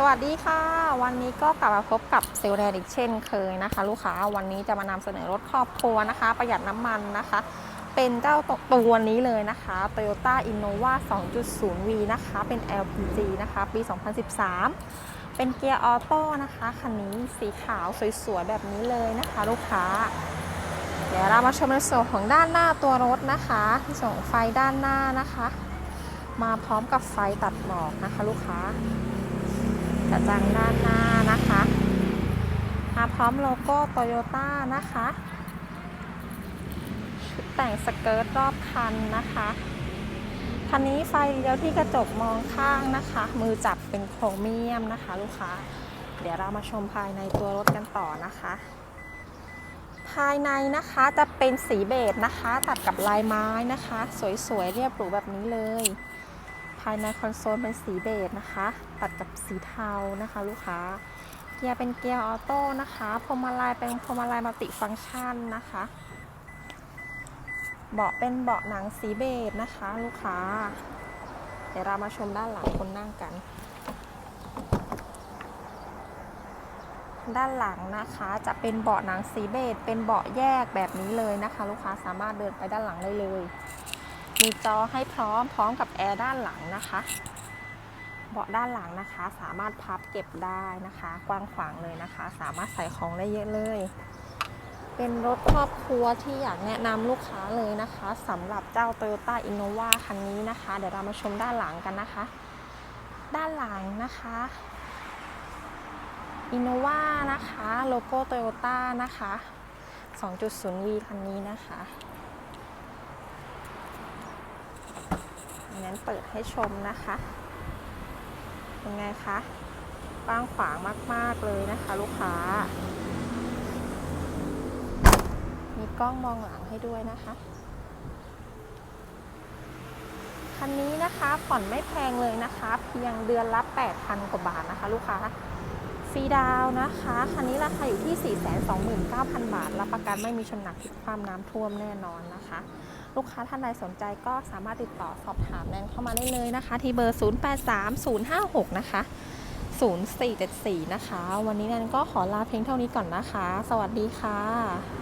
สวัสดีค่ะ วันนี้ก็กลับมาพบกับเซลล์แดนอีกเช่นเคยนะคะ ลูกค้าวันนี้จะมานำเสนอรถครอบครัวนะคะ ประหยัดน้ำมันนะคะ เป็นเจ้าตัวนี้เลยนะคะ Toyota Innova 2.0V นะคะ เป็น LPG นะคะ ปี 2013 เป็นเกียร์ออโต้นะคะคันนี้สีขาวสวยๆแบบนี้เลยนะคะ ลูกค้า เดี๋ยวเรามาชมในส่วนของด้านหน้าตัวรถนะคะส่องไฟด้านหน้านะคะ มาพร้อมกับไฟตัดหมอกนะคะ ลูกค้า กระจังด้านหน้านะคะมาพร้อมโลโก้โตโยต้านะคะแต่งสเกิร์ตรอบคันนะคะคันนี้ไฟเลี้ยวที่กระจกมองข้างนะคะ มือจับเป็นโครเมียมนะคะ ลูกค้า เดี๋ยวเรามาชมภายในตัวรถกันต่อนะคะ ภายในนะคะจะเป็นสีเบจนะคะ ตัดกับลายไม้นะคะ สวยๆเรียบหรูแบบนี้เลยายในคอนโซลเป็นสีเบจนะคะ ตัดกับสีเทานะคะลูกค้า เกียร์เป็นเกียร์ออโต้นะคะพวงมาลัยเป็นพวงมาลัยมัลติฟังก์ชันนะคะ เบาะเป็นเบาะหนังสีเบจนะคะ ลูกค้า เดี๋ยวเรามาชมด้านหลังคนนั่งกัน ด้านหลังนะคะจะเป็นเบาะหนังสีเบจเป็นเบาะแยกแบบนี้เลยนะคะ ลูกค้าสามารถเดินไปด้านหลังได้เลย มีจอให้พร้อมพร้อมกับแอร์ด้านหลังนะคะ เบาะด้านหลังนะคะสามารถพับเก็บได้นะคะ กว้างขวางเลยนะคะ สามารถใส่ของได้เยอะเลย เป็นรถครอบครัวที่อยากแนะนำลูกค้าเลยนะคะสำหรับเจ้า Toyota Innova คันนี้นะคะ เดี๋ยวเรามาชมด้านหลังกันนะคะ ด้านหลังนะคะ Innova นะคะ โลโก้ Toyota นะคะ 2.0V คันนี้นะคะ งั้นเปิดให้ชมนะคะ เป็นไงคะกว้างขวางมาก ๆ เลยนะคะ ลูกค้า มีกล้องมองหลังให้ด้วยนะคะคันนี้นะคะผ่อนไม่แพงเลยนะคะ เพียงเดือนละ 8,000 กว่าบาทนะคะ ลูกค้า รีดาวนะคะ คันนี้ราคาอยู่ที่ 429,000 บาท รับประกันไม่มีชนหนักผิดความน้ำท่วมแน่นอนนะคะ ลูกค้าท่านใดสนใจก็สามารถติดต่อสอบถามแนนเข้ามาได้เลยนะคะ ที่เบอร์ 083056 นะคะ 0474 นะคะ วันนี้แนนก็ขอลาเพียงเท่านี้ก่อนนะคะ สวัสดีค่ะ